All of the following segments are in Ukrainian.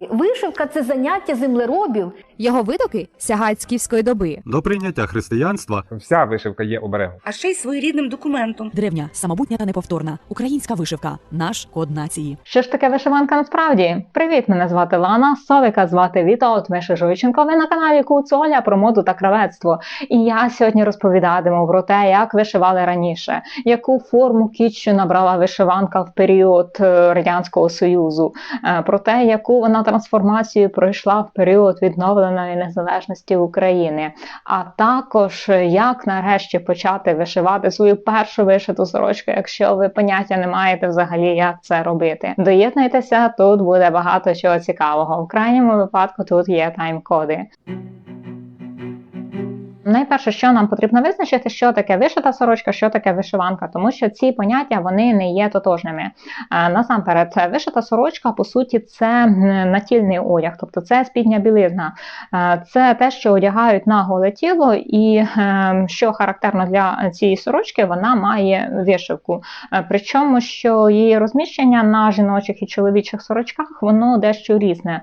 Вишивка це заняття землеробів. Його витоки сягають скіфської доби. До прийняття християнства Вся вишивка є оберегом. а ще й своєрідним документом. Древня, самобутня та неповторна українська вишивка наш код нації. Що ж таке вишиванка насправді? Привіт, мене звати Лана, Совіка звати Віта, от Миша Жойченко. Ви на каналі Куцоля про моду та кравецтво. І я сьогодні розповідатиму про те, як вишивали раніше, яку форму кітчу набрала вишиванка в період е, Радянського Союзу, е, про те, яку вона трансформацію пройшла в період відновленої незалежності України, а також як нарешті почати вишивати свою першу вишиту сорочку, якщо ви поняття не маєте взагалі, як це робити. Доєднайтеся, тут буде багато чого цікавого. В крайньому випадку тут є тайм-коди. Найперше, що нам потрібно визначити, що таке вишита сорочка, що таке вишиванка, тому що ці поняття вони не є тотожними. Е, Насамперед, вишита сорочка, по суті, це натільний одяг, тобто це спідня білизна. Е, Це те, що одягають на голе тіло, і е, що характерно для цієї сорочки, вона має вишивку. Причому, що її розміщення на жіночих і чоловічих сорочках воно дещо різне.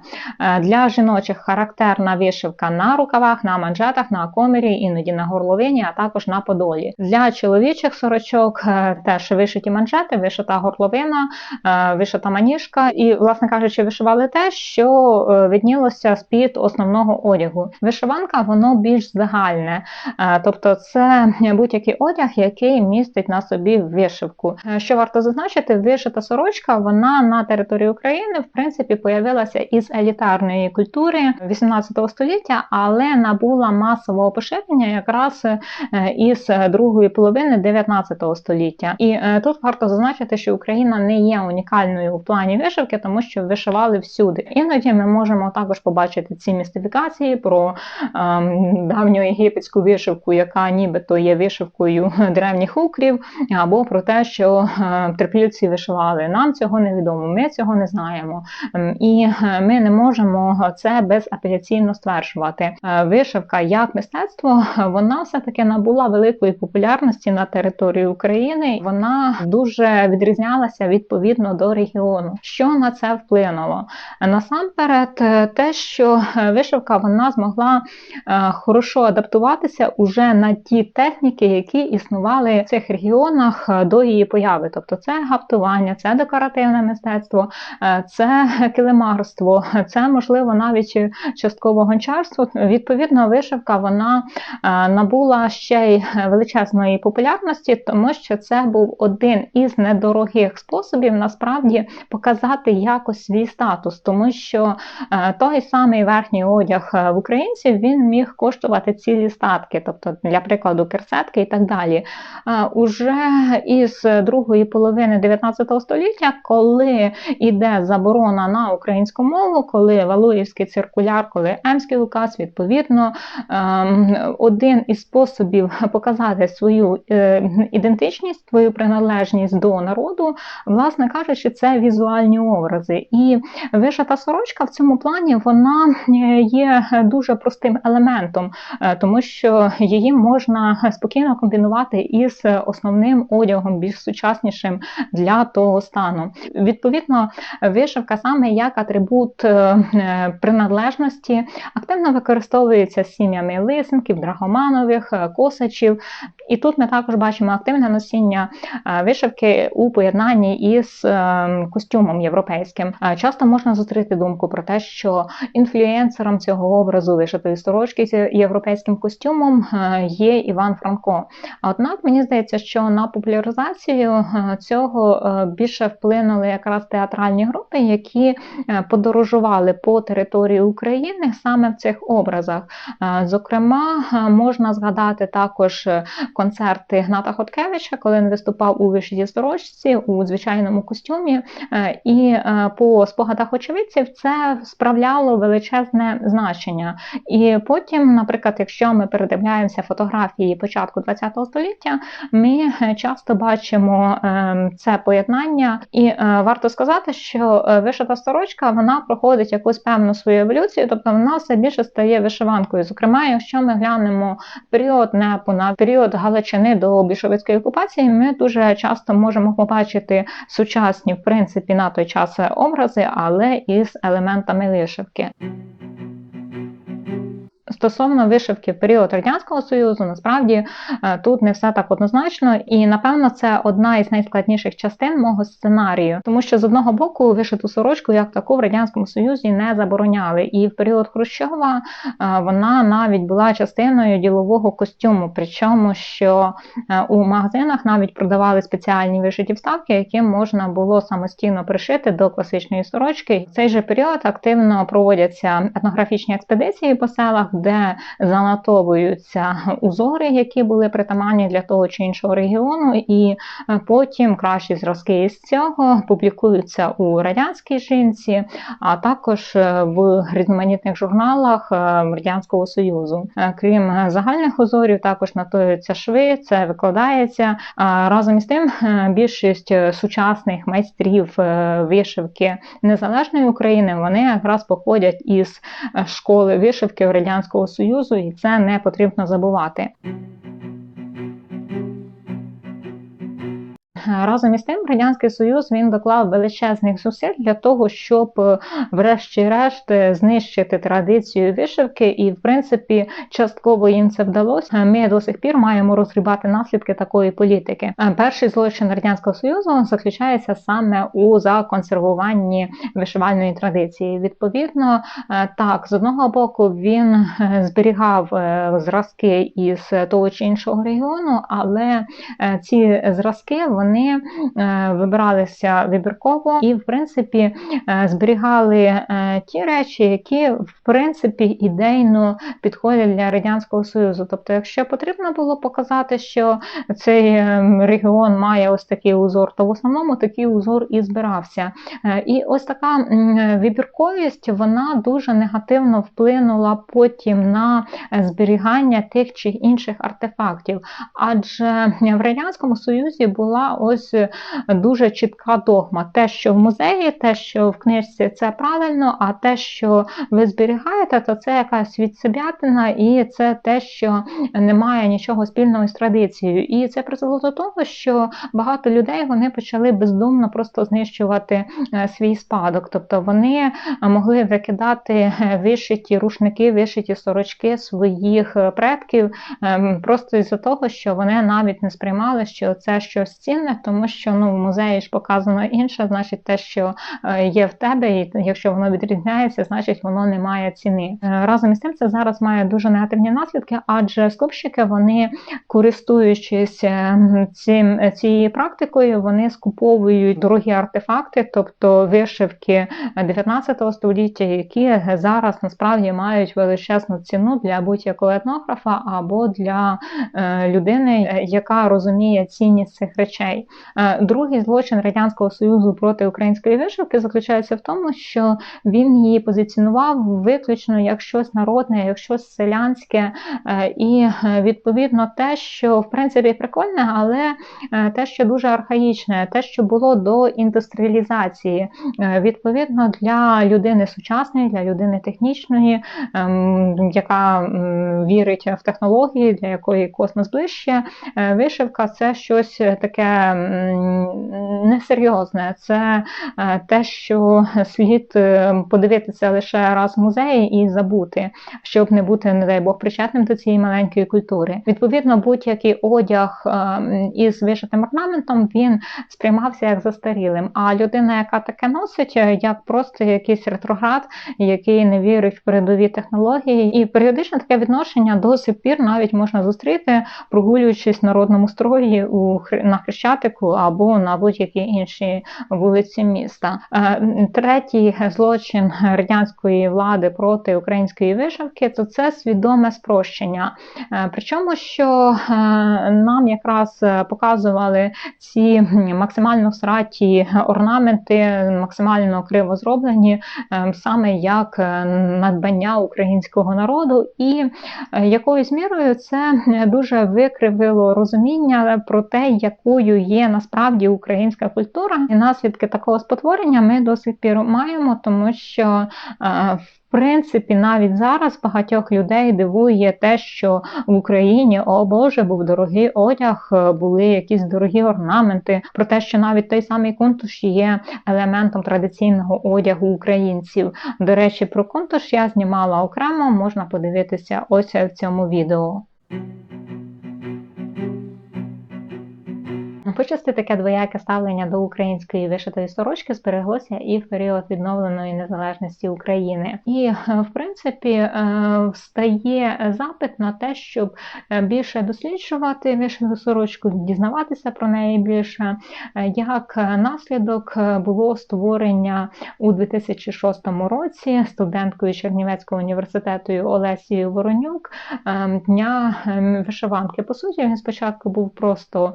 Для жіночих характерна вишивка на рукавах, на манжетах, на комірі, іноді на горловині, а також на подолі. Для чоловічих сорочок е, теж вишиті манжети, вишита горловина, е, вишита маніжка. І, власне кажучи, вишивали те, що е, виднілося з-під основного одягу. Вишиванка воно більш загальне, тобто це будь-який одяг, який містить на собі вишивку. Що варто зазначити, вишита сорочка вона на території України в принципі появилася із елітарної культури 18 століття, але набула масового поширення якраз е, із другої половини 19 століття. І е, тут варто зазначити, що Україна не є унікальною в плані вишивки, тому що вишивали всюди. Іноді ми можемо також побачити ці містифікації про ем, давню єгипетську вишивку, яка нібито є вишивкою древніх укрів, або про те, що е, трипільці вишивали. Нам цього невідомо, ми цього не знаємо. Ем, І е, ми не можемо це безапеляційно стверджувати. Е, Вишивка як мистецтво вона все-таки набула великої популярності на території України. Вона дуже відрізнялася відповідно до регіону. Що на це вплинуло? Насамперед, е, те, що е, вишивка вона змогла е, хорошо адаптуватися уже на ті техніки, які існували в цих регіонах до її появи. Тобто це гаптування, це декоративне мистецтво, це килимарство, це можливо навіть частково гончарство. Відповідно, вишивка вона набула ще й величезної популярності, тому що це був один із недорогих способів насправді показати якось свій статус, тому що е, той самий верхній одяг е, в українців він міг коштувати цілі статки, тобто для прикладу керсетки і так далі. Уже із другої половини 19 століття, коли йде заборона на українську мову, коли Валуївський циркуляр, коли Емський указ, відповідно, ем, один із способів показати свою е, ідентичність, свою приналежність до народу, власне кажучи, це візуальні образи. І вишита сорочка в цьому плані вона е, є дуже простим елементом, е, тому що її можна спокійно комбінувати із основним одягом, більш сучаснішим для того стану. Відповідно, вишивка саме як атрибут приналежності активно використовується сім'ями лисенків, драгоманових, е, косачів. І тут ми також бачимо активне носіння е, вишивки у поєднанні із е, костюмом європейським. Часто можна зустріти думку про те, що інфлюенсером цього образу вишитої сорочки з європейським костюмом є Іван Франко. Однак мені здається, що на популяризацію цього більше вплинули якраз театральні групи, які подорожували по території України саме в цих образах. Зокрема, можна згадати також е, концерти Гната Хоткевича, коли він виступав у вишитій сорочці у звичайному костюмі. Е, І е, по спогадах очевидців це справляло величезне значення. І потім, наприклад, якщо ми передивляємося фотографії початку ХХ століття, ми часто бачимо е, це поєднання, і варто сказати, що вишита сорочка вона проходить якусь певну свою еволюцію, тобто вона все більше стає вишиванкою. Зокрема, якщо ми глянемо розглянемо період НЕПу на період Галичини до більшовицької окупації, ми дуже часто можемо побачити сучасні, в принципі, на той час образи, але із елементами вишивки. Стосовно вишивки в період радянського союзу, насправді е, тут не все так однозначно, і напевно це одна із найскладніших частин мого сценарію, тому що з одного боку вишиту сорочку як таку в радянському союзі не забороняли, і в період Хрущова е, вона навіть була частиною ділового костюму. Причому що е, у магазинах навіть продавали спеціальні вишиті вставки, які можна було самостійно пришити до класичної сорочки. В цей же період активно проводяться етнографічні експедиції по селах, де занотовуються узори, які були притаманні для того чи іншого регіону, і е, потім кращі зразки із цього публікуються у радянській жінці, а також е, в різноманітних журналах е, Радянського Союзу. Крім загальних узорів, також натоюються шви, це викладається. Разом із тим, більшість сучасних майстрів вишивки незалежної України вони якраз походять із школи вишивки Радянського Союзу, і це не потрібно забувати. Разом із тим, Радянський Союз він доклав величезних зусиль для того, щоб, е, врешті-решт, е, знищити традицію вишивки, і, в принципі, частково їм це вдалося. Ми до сих пір маємо розгрібати наслідки такої політики. Перший злочин Радянського Союзу заключається саме у законсервуванні вишивальної традиції. Відповідно, е, так, з одного боку, він зберігав зразки із того чи іншого регіону, але ці зразки вони е, вибиралися вибірково і, в принципі, е, зберігали е, ті речі, які в принципі ідейно підходять для радянського союзу. Тобто, якщо потрібно було показати, що цей регіон має ось такий узор, то в основному такий узор і збирався. І ось така вибірковість вона дуже негативно вплинула потім на зберігання тих чи інших артефактів. Адже в Радянському Союзі була ось е, дуже чітка догма: те, що в музеї, те, що в книжці, це правильно, а те, що ви зберігаєте, то це якась відсебятина, і це те, що не має нічого спільного з традицією. І це призвело до того, що багато людей вони почали бездумно просто знищувати е, свій спадок. Тобто вони е, могли викидати вишиті рушники, вишиті сорочки своїх предків ем, просто із-за того, що вони навіть не сприймали, що це щось цінне, тому що ну в музеї ж показано інше, значить те, що е, є в тебе, і якщо воно відрізняється, значить воно не має ціни. Е, Разом із тим, це зараз має дуже негативні наслідки, адже скупщики вони користуючись е, цим цією практикою, вони скуповують дорогі артефакти, тобто вишивки 19 століття, які зараз насправді мають величезну ціну для будь-якого етнографа або для людини, яка розуміє цінність цих речей. Е, Другий злочин радянського союзу проти української вишивки заключається в тому, що він її позиціонував виключно як щось народне, як щось селянське, е, і е, відповідно те, що в принципі прикольне, але те, що дуже архаїчне, те, що було до індустріалізації, відповідно для людини сучасної, для людини технічної, ем, яка вірить в технології, для якої космос ближче, вишивка це щось таке несерйозне. Це е, те, що слід е, подивитися лише раз в музеї і забути, щоб не бути, не дай Бог, причетним до цієї маленької культури. Відповідно, будь-який одяг е, із вишитим орнаментом він сприймався як застарілим. А людина, яка таке носить, е, як просто якийсь ретроград, який не вірить в передові технології, і періодично таке відношення до сих пір навіть можна зустріти, прогулюючись в народному строї у на Хрещатику або на будь-якій іншій вулиці міста. Е, Третій злочин радянської влади проти української вишивки то це свідоме спрощення. Е, Причому, що е, нам якраз показували ці максимально всраті орнаменти, максимально криво зроблені, саме як надбання українського народу, і якоюсь мірою це дуже викривило розуміння про те, якою є насправді українська культура, і наслідки такого спотворення ми до сих пір маємо, тому що е, в принципі, навіть зараз багатьох людей дивує те, що в Україні, о Боже, був дорогий одяг, е, були якісь дорогі орнаменти, про те, що навіть той самий кунтуш є елементом традиційного одягу українців. До речі, про кунтуш я знімала окремо, можна подивитися ось в цьому відео. Почасти таке двояке ставлення до української вишитої сорочки збереглося і в період відновленої незалежності України. І е, в принципі е, встає запит на те, щоб е, більше досліджувати вишиту сорочку, дізнаватися про неї більше. Як наслідок було створення у 2006 році студенткою Чернівецького університету Олесією Воронюк е, дня е, вишиванки. По суті, він спочатку був просто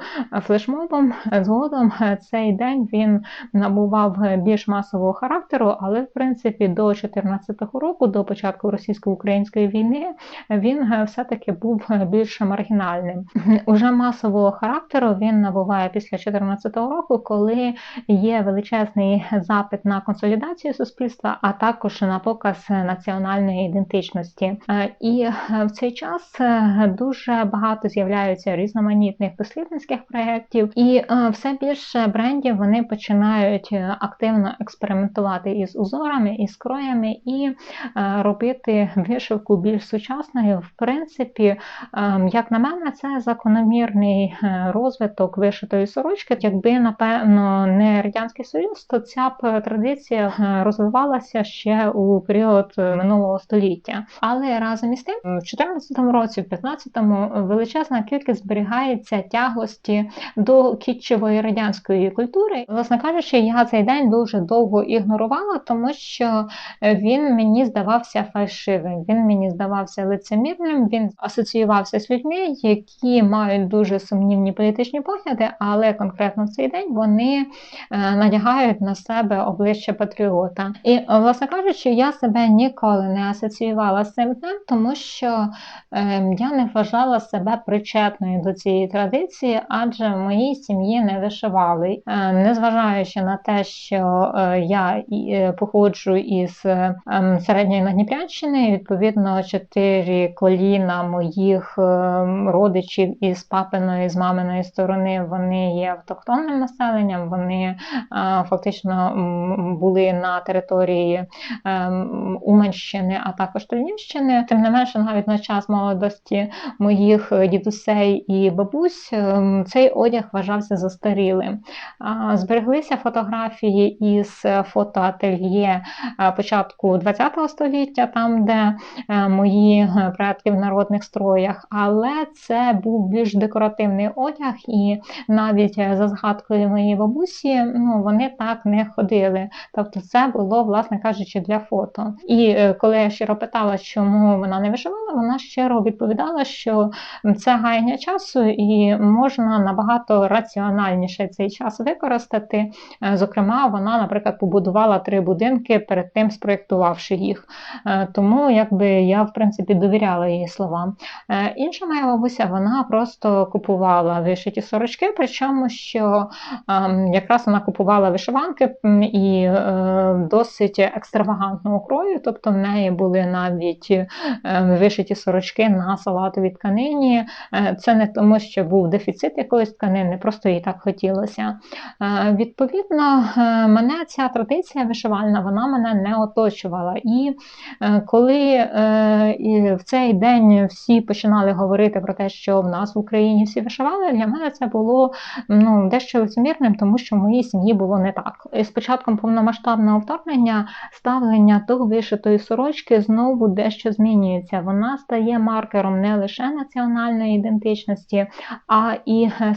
флешмобом. Згодом е, цей день він набував е, більш масового характеру, але в принципі до 2014 року, до початку російсько-української війни, він е, все-таки був більш маргінальним. Уже масового характеру він набуває після 2014 року, коли є величезний запит на консолідацію суспільства, а також на показ національної ідентичності. І в цей час дуже багато з'являються різноманітних дослідницьких проєктів, і е, все більше брендів вони починають е, активно експериментувати із узорами, із кроями і е, робити вишивку більш сучасною. В принципі, Як на мене, це закономірний розвиток вишитої сорочки. Якби, напевно, не Радянський Союз, то ця б традиція розвивалася ще у період минулого століття. Але разом із тим, в 2014 році, в 2015-му величезна кількість зберігається тяглості до кітчевої радянської культури. Власне кажучи, я цей день дуже довго ігнорувала, тому що е, він мені здавався фальшивим. Він мені здавався лицемірним. Він асоціювався з людьми, які мають дуже сумнівні політичні погляди, але конкретно в цей день вони е, надягають на себе обличчя патріота. І, е, власне кажучи, я себе ніколи не асоціювала з цим днем, тому що е, я не вважала себе причетною до цієї традиції, адже в моїй сім'ї не вишивали. Е, незважаючи на те, що е, я е, походжу із ем, середньої Надніпрянщини, відповідно, чотири коліна моїх е, родичів із папиної, з маминої сторони, вони є автохтонним населенням, вони фактично були на території ем, Уманщини, а також Тальнівщини. Тим не менше, навіть на час молодості моїх дідусей і бабусь ем, цей одяг вважався застарілим. Збереглися фотографії із е, фотоательє е, початку ХХ століття, там, де е, мої предки в народних строях, але це був більш декоративний одяг, і навіть за згадкою моєї бабусі, ну вони так не ходили. Тобто, це було, власне кажучи, для фото. І коли я щиро питала, чому вона не вишивала, вона щиро відповідала, що це гаяння часу, і можна набагато раціональніше цей час використати. Е, Зокрема, вона, наприклад, побудувала три будинки перед тим, спроєктувавши їх. Е, Тому якби я в принципі довіряла її словам. Е, Інша моя бабуся вона просто купувала вишиті сорочки, причому що ем, якраз вона купувала вишиванки і досить екстравагантного крою, тобто в неї були навіть е, вишиті сорочки на салатовій тканині. Це не тому, що був дефіцит якоїсь тканини, просто їй так хотілося. Е, Відповідно, е, мене ця традиція вишивальна, вона мене не оточувала. І е, коли в цей день всі починали говорити про те, що в нас в Україні всі вишивали, для мене це було ну, дещо лицемірним, тому що в моїй сім'ї було не так. І з початком повномасштабного вторгнення ставлення до вишитої сорочки знову дещо змінюється. Вона стає маркером не лише національної ідентичності, а і е,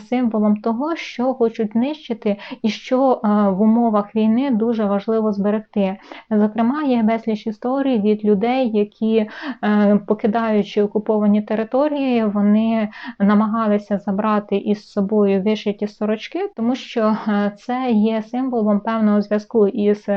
символом того, що хочуть знищити, і що е, в умовах війни дуже важливо зберегти. Зокрема, є безліч історій від людей, які, е, покидаючи окуповані території, вони намагалися забрати із собою вишиті сорочки, тому що е, це є символом певного зв'язку із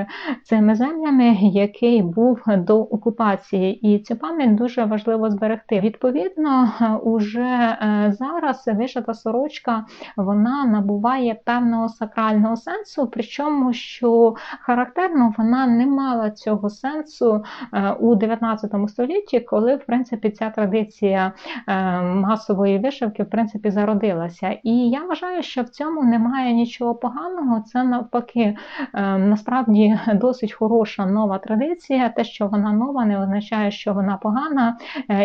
цими землями, який був до окупації, і цю пам'ять дуже важливо зберегти. Відповідно, уже зараз вишита сорочка вона набуває певного сакрального сенсу, причому що характерно вона не мала цього сенсу е, у 19 столітті, коли в принципі ця традиція е, масової вишивки в принципі зародилася. І я вважаю, що в цьому немає нічого поганого. Це навпаки е, насправді досить хороша нова традиція. Те, що вона нова, не означає, що вона погана.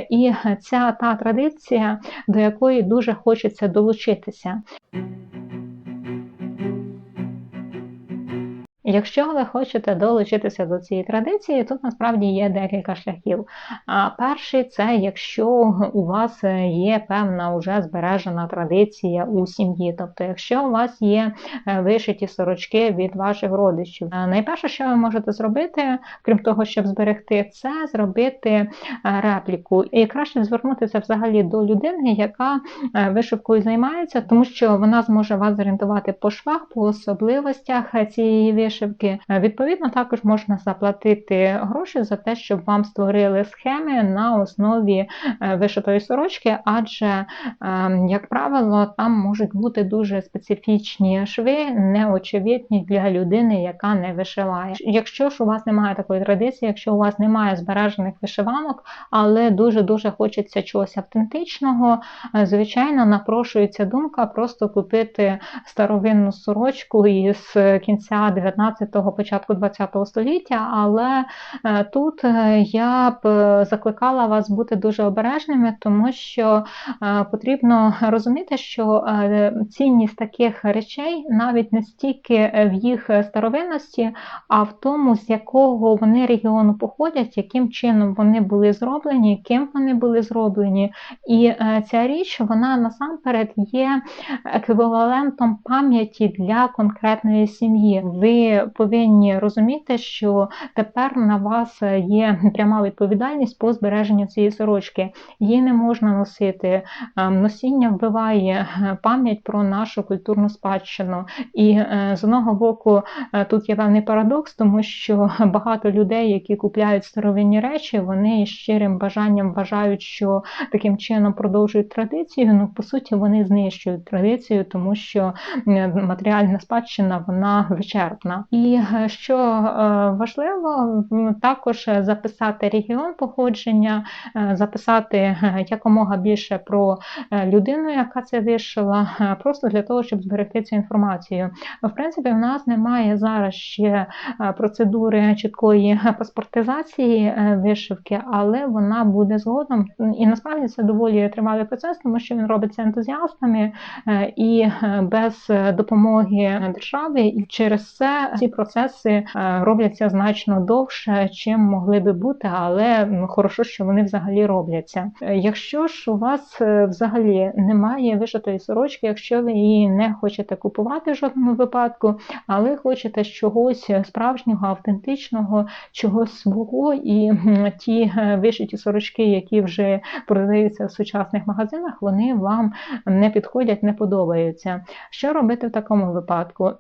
І ця та традиція, до якої дуже хочеться долучитися. Thank you. Якщо ви хочете долучитися до цієї традиції, тут насправді є декілька шляхів. Перший це якщо у вас є певна вже збережена традиція у сім'ї, тобто, якщо у вас є е, вишиті сорочки від ваших родичів, Е, найперше, що ви можете зробити, крім того, щоб зберегти, це зробити е, репліку. І краще звернутися взагалі до людини, яка вишивкою займається, тому що вона зможе вас зорієнтувати по швах, по особливостях цієї вишивки. Е, Відповідно, також можна заплатити гроші за те, щоб вам створили схеми на основі е, вишитої сорочки, адже, е, як правило, там можуть бути дуже специфічні шви, неочевидні для людини, яка не вишиває. Якщо ж у вас немає такої традиції, якщо у вас немає збережених вишиванок, але дуже дуже хочеться чогось автентичного, е, звичайно, напрошується думка просто купити старовинну сорочку із кінця 19-го, початку 20-го століття. Але е, тут е, я б е, закликала вас бути дуже обережними, тому що потрібно розуміти, що цінність таких речей навіть не стільки в їх старовинності, а в тому, з якого вони регіону походять, яким чином вони були зроблені, ким вони були зроблені. І ця річ вона насамперед є еквівалентом пам'яті для конкретної сім'ї. Ви повинні розуміти, що тепер на вас є пряма відповідальність по збереженню цієї сорочки. Її не можна носити. Е, Носіння вбиває е, пам'ять про нашу культурну спадщину. І е, з одного боку, е, тут є певний парадокс, тому що багато людей, які купляють старовинні речі, вони щирим бажанням вважають, що таким чином продовжують традицію. Ну, по суті, вони знищують традицію, тому що е, матеріальна спадщина вона вичерпна. І е, що е, важливо, також е, записати регіон походження, записати якомога більше про людину, яка це вишила, просто для того, щоб зберегти цю інформацію. В принципі, в нас немає зараз ще процедури чіткої паспортизації вишивки, але вона буде згодом. І насправді це доволі тривалий процес, тому що він робиться ентузіастами і без допомоги держави. І через це ці процеси е, робляться значно довше, чим могли би бути, але хорошо, що вони взагалі робляться. Е, Якщо ж у вас е, взагалі немає вишитої сорочки, якщо ви її не хочете купувати в жодному випадку, але хочете чогось справжнього, автентичного, чогось свого, і ті вишиті сорочки, які вже продаються в сучасних магазинах, вони вам не підходять, не подобаються. Що робити в такому випадку?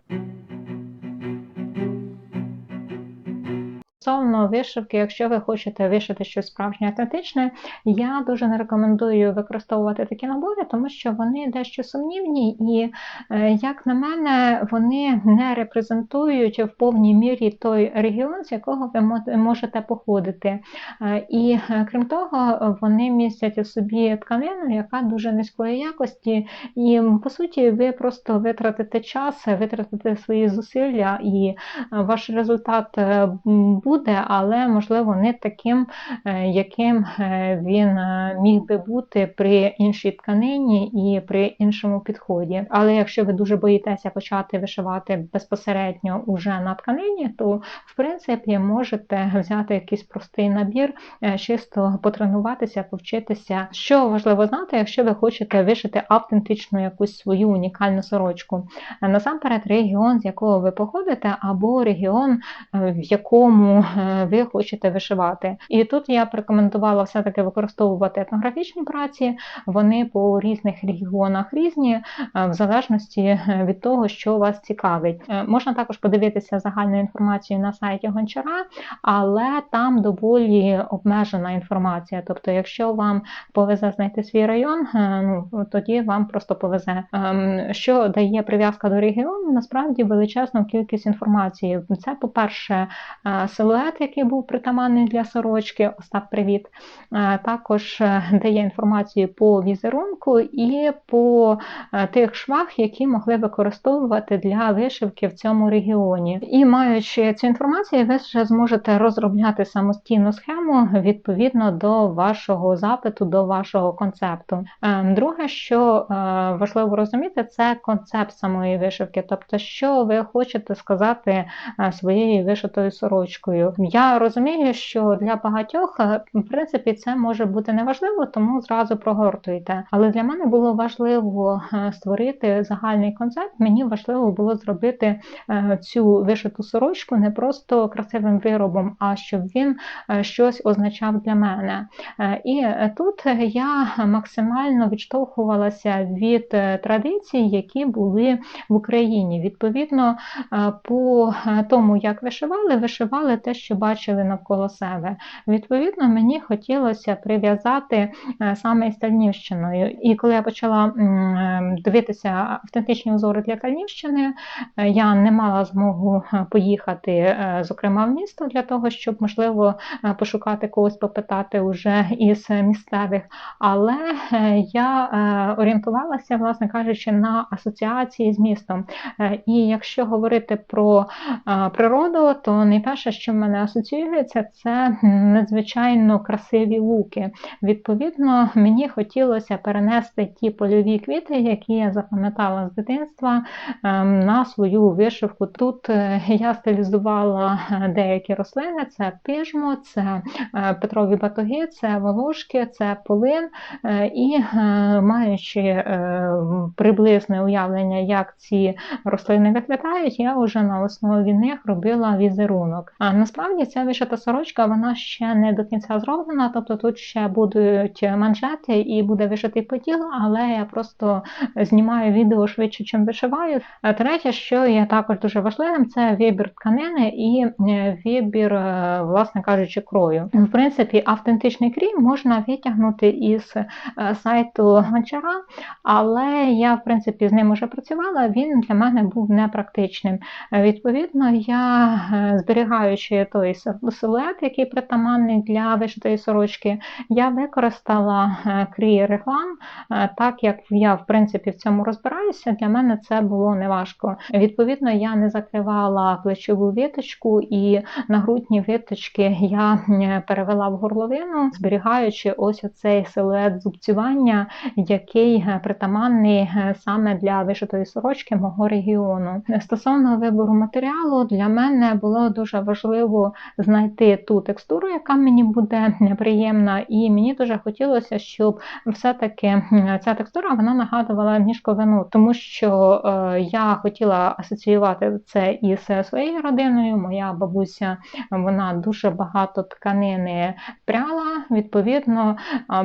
Стосовно вишивки, якщо ви хочете вишити щось справжнє автентичне, я дуже не рекомендую використовувати такі набори, тому що вони дещо сумнівні, і, е, як на мене, вони не репрезентують в повній мірі той регіон, з якого ви можете походити. Е, І е, крім того, вони містять у собі тканину, яка дуже низької якості, і по суті, ви просто витратите час, витратите свої зусилля, і ваш результат е, м, буде, але можливо не таким, е, яким е, він е, міг би бути при іншій тканині і при іншому підході. Але якщо ви дуже боїтеся почати вишивати безпосередньо уже на тканині, то в принципі можете взяти якийсь простий набір, чисто потренуватися, повчитися. Що важливо знати, якщо ви хочете вишити автентичну якусь свою унікальну сорочку. Насамперед, регіон, з якого ви походите, або регіон, в якому е, ви хочете вишивати. І тут я б рекомендувала все-таки використовувати етнографічні праці. Вони по різних регіонах різні, е, в залежності е, від того, що вас цікавить. Можна також подивитися загальну інформацію на сайті Гончара, але там доволі обмежена інформація. Тобто, якщо вам повезе знайти свій район, ну тоді вам просто повезе. Ем, Що дає прив'язка до регіону? Насправді величезну кількість інформації. Це, по-перше, е, силует, який був притаманний для сорочки. Остап, привіт. Е, Також е, дає інформацію по візерунку і по е, тих швах, які могли використовувати для вишивки в цьому регіоні. І маючи цю інформацію, ви вже зможете розробляти самостійну схему відповідно до вашого запиту, до вашого концепту. Друге, що важливо розуміти, це концепт самої вишивки, тобто, що ви хочете сказати своєю вишитою сорочкою. Я розумію, що для багатьох, е, в принципі, це може бути неважливо, тому зразу прогортуйте. Але для мене було важливо е, створити загальний концепт. Мені важливо було зробити е, цю вишиту сорочку не просто красивим виробом, а щоб він щось означав для мене. І тут я максимально відштовхувалася від традицій, які були в Україні. Відповідно, по тому, як вишивали, вишивали те, що бачили навколо себе. Відповідно, мені хотілося прив'язати е, саме із Тальнівщиною. І коли я почала е, дивитися автентичні узори для Тальнівщини, е, я не мала змогу поїхати, зокрема, в місто для того, щоб можливо пошукати когось, попитати уже із місцевих. Але я орієнтувалася, власне кажучи, на асоціації з містом. І якщо говорити про природу, то найперше, що мене асоціюється, це надзвичайно красиві луки. Відповідно, мені хотілося перенести ті польові квіти, які я запам'ятала з дитинства, ем, на свою вишивку. Тут е, я стилізувала е, деякі рослини: це пижмо, це е, петрові батоги, це волошки, це полин. І маючи приблизне уявлення, як ці рослини виглядають, я вже на основі них робила візерунок. А насправді ця вишита сорочка вона ще не до кінця зроблена, тобто тут ще будуть манжети і буде вишитий поділ, але я просто знімаю відео швидше, чим вишиваю. Третє, що є також дуже важливим, це вибір тканини і е, вибір, е, власне кажучи, крою. В принципі, автентичний крій можна витягнути із е, сайту гончара, але я, в принципі, з ним вже працювала, він для мене був непрактичним. Відповідно, я, е, той силует, який притаманний для вишитої сорочки, я використала е, крій реглан, е, так як я, в принципі, в цьому розбираюся, для мене це було неважко. Відповідно, я не закривала плечову виточку і нагрудні виточки я е, перевела в горловину, зберігаючи ось оцей силует зубцювання, який притаманний саме для вишитої сорочки мого регіону. Стосовно вибору матеріалу, для мене було дуже важливо знайти ту текстуру, яка мені буде приємна, і мені дуже хотілося, щоб все-таки ця текстура вона нагадувала мішковину, тому що е, я хотіла асоціювати це із своєю родиною. Моя бабуся вона дуже багато тканини пряла. Відповідно,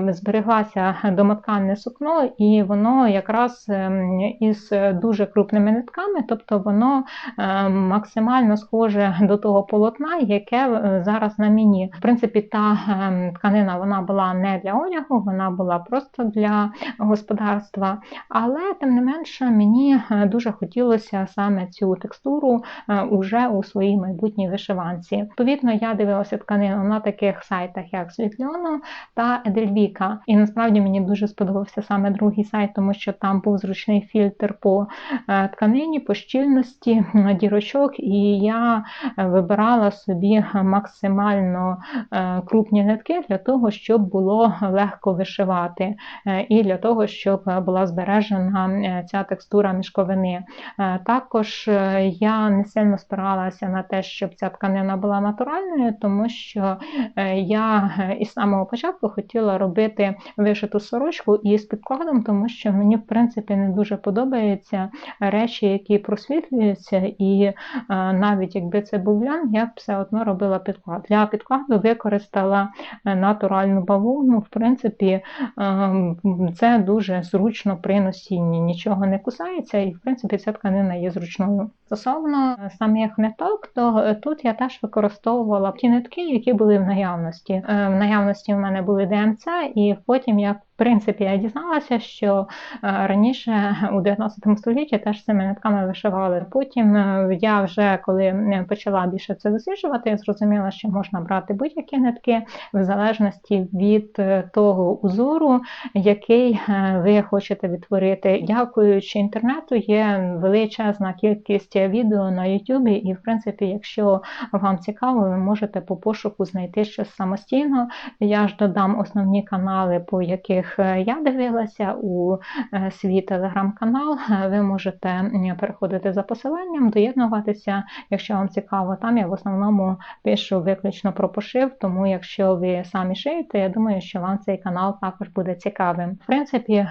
збереглася домотканне сукно, і воно якраз ем, із дуже крупними нитками, тобто воно ем, максимально схоже до того полотна, яке е, зараз на мені. В принципі, та ем, тканина вона була не для одягу, вона була просто для господарства. Але тим не менше мені е, дуже хотілося саме цю текстуру е, уже у своїй майбутній вишиванці. Відповідно, я дивилася тканину на таких сайтах, як Світльону та Едельвіка. І насправді мені дуже сподобався саме другий сайт, тому що там був зручний фільтр по е, тканині, по щільності дірочок, і я е, вибирала собі максимально е, крупні нитки для того, щоб було легко вишивати, е, і для того, щоб була збережена е, ця текстура мішковини. Також я не сильно спиралася на те, щоб ця тканина була натуральною, тому що я із самого початку хотіла робити вишиту сорочку із підкладом, тому що мені, в принципі, не дуже подобаються речі, які просвітлюються, і навіть якби це був лян, я б все одно робила підклад. Для підкладу використала е, натуральну бавовну. В принципі, ем, це дуже зручно при носінні. Нічого не кусається, і в принципі ця тканина є зручною. Стосовно е, самих ниток, то е, тут я теж використовувала ті нитки, які були в наявності. Е, В наявності в мене були ДМЦ, і потім я. Принципі, я дізналася, що е, раніше у 19 столітті теж цими нитками вишивали. Потім е, я вже коли почала більше це досліджувати, зрозуміла, що можна брати будь-які нитки в залежності від е, того узору, який ви хочете відтворити. Дякуючи інтернету, є величезна кількість відео на YouTube, і в принципі, якщо вам цікаво, ви можете по пошуку знайти щось самостійно. Я ж додам основні канали, по яких е, я дивилася у е, свій телеграм-канал. Ви можете переходити за посиланням, доєднуватися, якщо вам цікаво. Там я в основному пишу виключно про пошив, тому якщо ви самі шиєте, я думаю, що вам цей канал також буде цікавим. В принципі, е,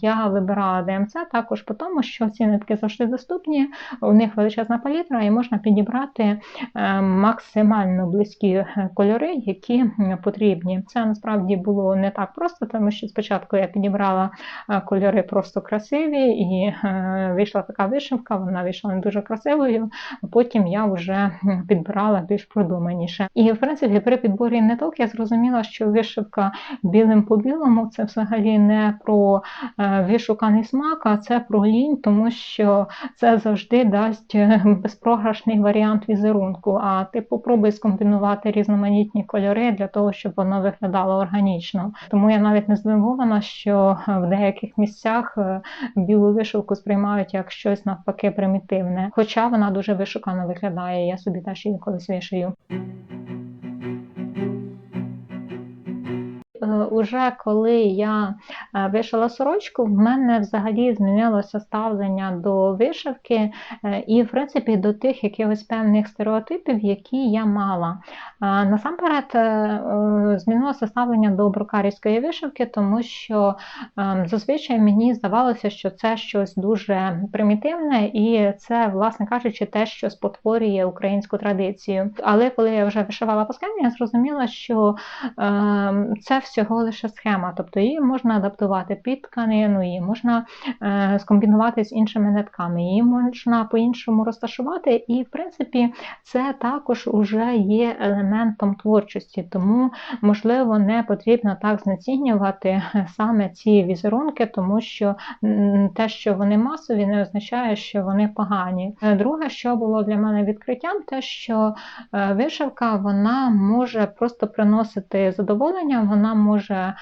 я вибирала ДМЦ також по тому, що ці нитки завжди доступні, у них величезна палітра, і можна підібрати максимально близькі кольори, які потрібні. Це насправді було не так просто, тому що спочатку я підібрала е, кольори просто красиві, і е, вийшла така вишивка, вона вийшла не дуже красивою. Потім я вже підбирала більш продуманіше. І в принципі, при підборі ниток я зрозуміла, що вишивка білим по білому це взагалі не про е, вишуканий смак, а це про лінь, тому що це завжди дасть безпрограшний варіант візерунку. А ти попробуй скомбінувати різноманітні кольори для того, щоб воно виглядало органічно. Тому я навіть не здивована, що в деяких місцях е, білу вишивку сприймають як щось навпаки примітивне. Хоча вона дуже вишукано виглядає. Я собі теж її колись вишию. Е, Уже коли я е, вишила сорочку, в мене взагалі змінилося ставлення до вишивки е, і, в принципі, до тих якихось певних стереотипів, які я мала. Насамперед, е, е, змінилося ставлення до брукарівської вишивки, тому що е, зазвичай мені здавалося, що це щось дуже примітивне, і це, власне кажучи, те, що спотворює українську традицію. Але коли я вже вишивала по схемі, я зрозуміла, що це всього лише схема, тобто її можна адаптувати під тканину, її можна скомбінувати з іншими нитками, її можна по-іншому розташувати, і в принципі це також уже є елементом творчості, тому можливо не потрібно так знецінювати саме ці візерунки, тому що те, що вони масові, не означає, що вони погані. Е, Друге, що було для мене відкриттям, те, що е, вишивка вона може просто приносити задоволення, вона може е,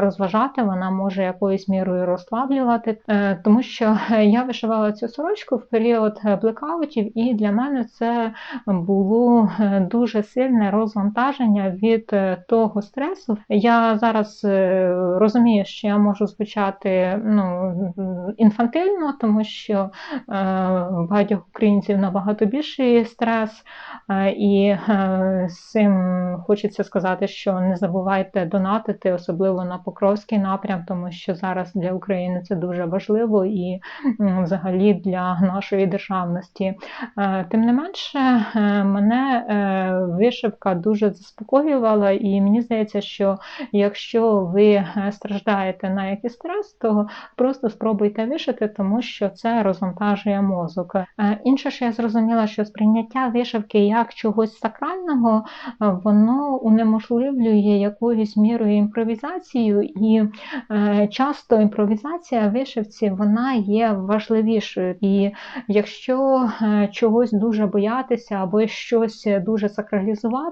розважати, вона може якоюсь мірою розслаблювати, Е, тому що е, я вишивала цю сорочку в період е, блекаутів, і для мене це було е, дуже сильне розвантаження від е, того стресу. Я зараз е, розумію, що я можу звучати ну, інфантильно, тому що е, багатьох українців набагато більший стрес, і з цим хочеться сказати, що не забувайте донатити, особливо на Покровський напрям, тому що зараз для України це дуже важливо і взагалі для нашої державності. Тим не менше, мене е, вишивка дуже заспокоювала, і мені здається, що якщо ви е, страждаєте на якийсь стрес, то просто спробуйте вишити, тому що це розвантажує мозок. Е, Інше, що я зрозуміла, що сприйняття вишивки як чогось сакрального, е, воно унеможливлює якоюсь мірою імпровізацію, і часто імпровізація вишивці вона є важливішою. І якщо чогось дуже боятися або щось дуже сакралізувати,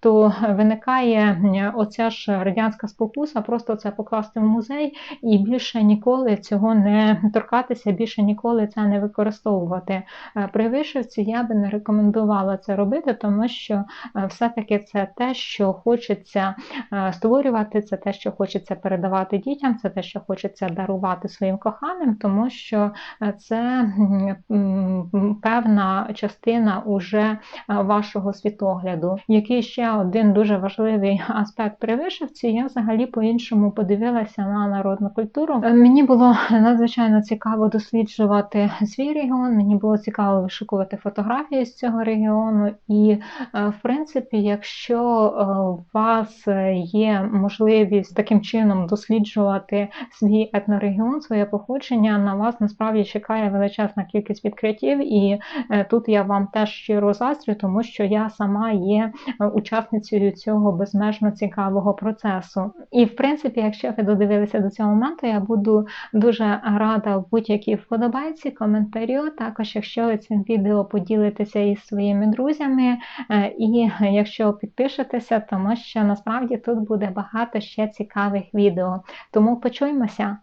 то виникає оця ж радянська спокуса, просто це покласти в музей і більше ніколи цього не торкатися, більше ніколи це не використовувати. Е, При вишивці я би не рекомендувала це робити, тому що е, все-таки це те, що хочеться е, створювати, це те, що хочеться передавати дітям, це те, що хочеться дарувати своїм коханим, тому що це певна частина уже е, вашого світогляду. який ще один дуже важливий аспект при вишивці, я взагалі по-іншому подивилася на народну культуру. Е, Мені було надзвичайно цікаво досліджувати свій регіон. Мені було цікаво вишукувати фотографії з цього регіону. І, е, в принципі, якщо у вас є можливість таким чином досліджувати свій етнорегіон, своє походження, на вас насправді чекає величезна кількість відкриттів. І тут я вам теж щиро заздрю, тому що я сама є е, учасницею цього безмежно цікавого процесу. І в принципі, якщо ви додивилися до цього моменту, я буду дуже рада будь-якій вподобайці, коментарю. Також, якщо ви цим відео поділитеся із своїми друзями, е, і якщо підпишетеся, тому що насправді тут буде багато ще цікавих відео. Тому почуємося.